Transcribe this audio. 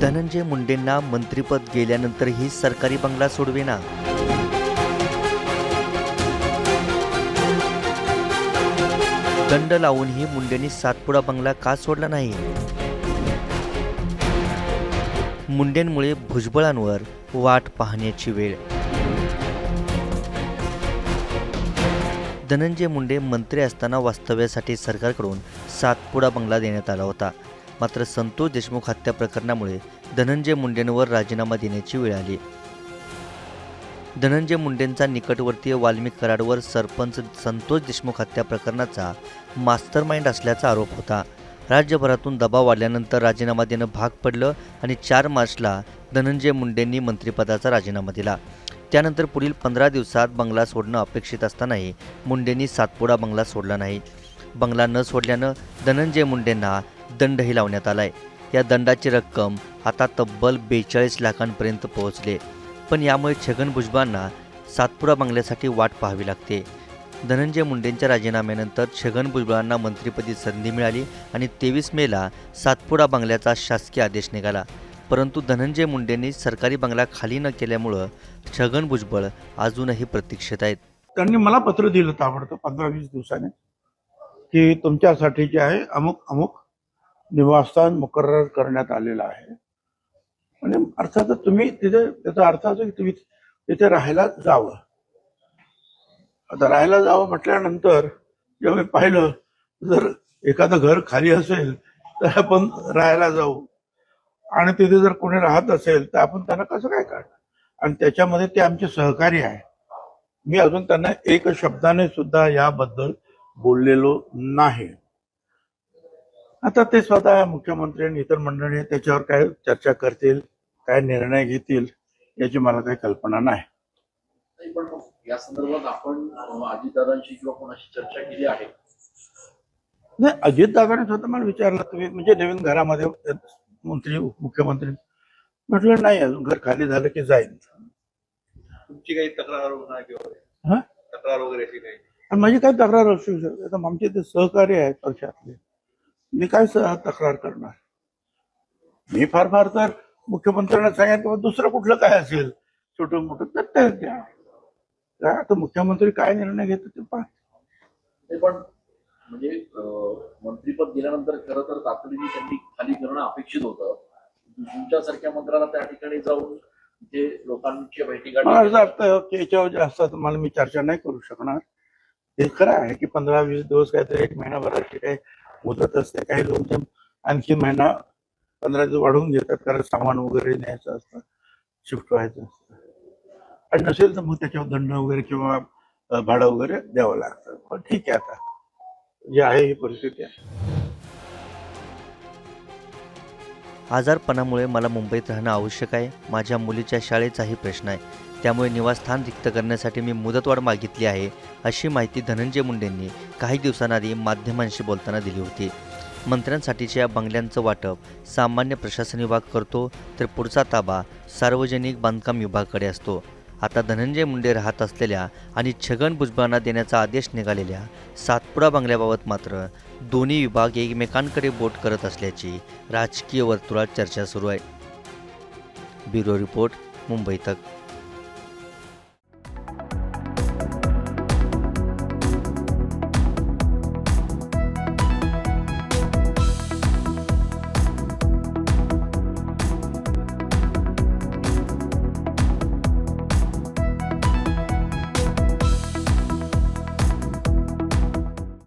धनंजय मुंडेंना मंत्रिपद गेल्यानंतरही सरकारी बंगला सोडवेना. दंड लावूनही मुंडेंनी सातपुडा बंगला का सोडला नाही? मुंडेंमुळे भुजबळांवर वाट पाहण्याची वेळ. धनंजय मुंडे मंत्री असताना वास्तव्यासाठी सरकारकडून सातपुडा बंगला देण्यात आला होता. मात्र संतोष देशमुख हत्या प्रकरणामुळे धनंजय मुंडेंवर राजीनामा देण्याची वेळ आली. धनंजय मुंडेंचा निकटवर्तीय वाल्मिक कराडवर सरपंच संतोष देशमुख हत्या प्रकरणाचा मास्टर माइंड असल्याचा आरोप होता. राज्यभरातून दबाव वाढल्यानंतर राजीनामा देणं भाग पडलं आणि चार मार्चला धनंजय मुंडेंनी मंत्रिपदाचा राजीनामा दिला. त्यानंतर पुढील पंधरा दिवसात बंगला सोडणं अपेक्षित असतानाही मुंडेंनी सातपुडा बंगला सोडला नाही. बंगला न सोडल्यानं धनंजय मुंडेंना दंडही लावण्यात आलाय. या दंडाची रक्कम आता तब्बल बेचाळीस लाखांपर्यंत पोहोचले. पण यामुळे छगन भुजबळांना सातपुडा बंगल्यासाठी वाट पाहावी लागते. धनंजय मुंडेंच्या राजीनाम्यानंतर छगन भुजबळांना मंत्रिपदी संधी मिळाली आणि तेवीस मेला सातपुडा बंगल्याचा शासकीय आदेश निघाला. परंतु धनंजय मुंडेंनी सरकारी बंगला खाली न केल्यामुळं छगन भुजबळ अजूनही प्रतीक्षेत आहेत. त्यांनी मला पत्र दिलं ताबडतोब पंधरा वीस दिवसाने की तुमच्यासाठी जे आहे अमुक अमुक निवासस्थान मुकर्र करण्यात आलेलं आहे. आणि अर्थातच तुम्ही तिथे त्याचा अर्थ असतो की तुम्ही तिथे राहायला जावं. आता राहायला जावं म्हटल्यानंतर जेव्हा मी पाहिलं जर एखादं घर खाली असेल तर आपण राहायला जाऊ. आणि तिथे जर कोणी राहत असेल तर आपण त्यांना कसं काय काढ आणि त्याच्यामध्ये ते आमचे सहकारी आहे मी अजून त्यांना एक शब्दाने सुद्धा याबद्दल बोललेलो नाही. आता ते स्वतः मुख्यमंत्री आणि इतर मंडळी त्याच्यावर काय चर्चा करतील काय निर्णय घेतील याची मला काही कल्पना नाही. पण या संदर्भात आपण अजितदादांशी किंवा कोणाशी चर्चा केली आहे? नाही अजित दादाने स्वतः मला विचारलं तुम्ही म्हणजे नवीन घरामध्ये मंत्री मुख्यमंत्री म्हटलं नाही अजून घर खाली झालं की जाईल तुमची काही तक्रार किंवा हा? तक्रार वगैरे अशी काही? आणि माझी काय तक्रार असू शकते? आता आमचे ते सहकारी आहेत पक्षातले. मी काय तक्रार करणार? मी फार फार तर मुख्यमंत्र्यांना सांगेन किंवा दुसरं कुठलं काय असेल छोटं मोठं तर ते द्या. काय आता मुख्यमंत्री काय निर्णय घेतात ते पहा. नाही पण म्हणजे मंत्रीपद गेल्यानंतर खरं तर तातडीने त्यांनी खाली करणं अपेक्षित होतं. तुमच्यासारख्या मंत्र्याला त्या ठिकाणी जाऊन जे लोकांची की याच्यावर जास्त आता मला मी चर्चा नाही करू शकणार. हे खरं आहे की पंधरा वीस दिवस काहीतरी एक महिनाभराची काही मुदत असते काही लोक आणखी महिना पंधरा दिवस वाढवून घेतात कारण सामान वगैरे न्यायचं असतं शिफ्ट व्हायचं असतं. आणि नसेल तर मग त्याच्यावर दंड वगैरे किंवा भाडं वगैरे द्यावं लागतं. पण ठीक आहे आता. जे आहे ही परिस्थिती आहे. आजारपणामुळे मला मुंबईत राहणं आवश्यक आहे. माझ्या मुलीच्या शाळेचाही प्रश्न आहे. त्यामुळे निवासस्थान रिक्त करण्यासाठी मी मुदतवाढ मागितली आहे अशी माहिती धनंजय मुंडेंनी काही दिवसांआधी माध्यमांशी बोलताना दिली होती. मंत्र्यांसाठीच्या बंगल्यांचं वाटप सामान्य प्रशासन विभाग करतो तर पुढचा ताबा सार्वजनिक बांधकाम विभागाकडे असतो. आता धनंजय मुंडे राहत असलेल्या आणि छगन भुजबळांना देण्याचा आदेश निघालेल्या सातपुडा बंगल्याबाबत मात्र दोन्ही विभाग एकमेकांकडे बोट करत असल्याची राजकीय वर्तुळात चर्चा सुरू आहे. ब्युरो रिपोर्ट मुंबई तक.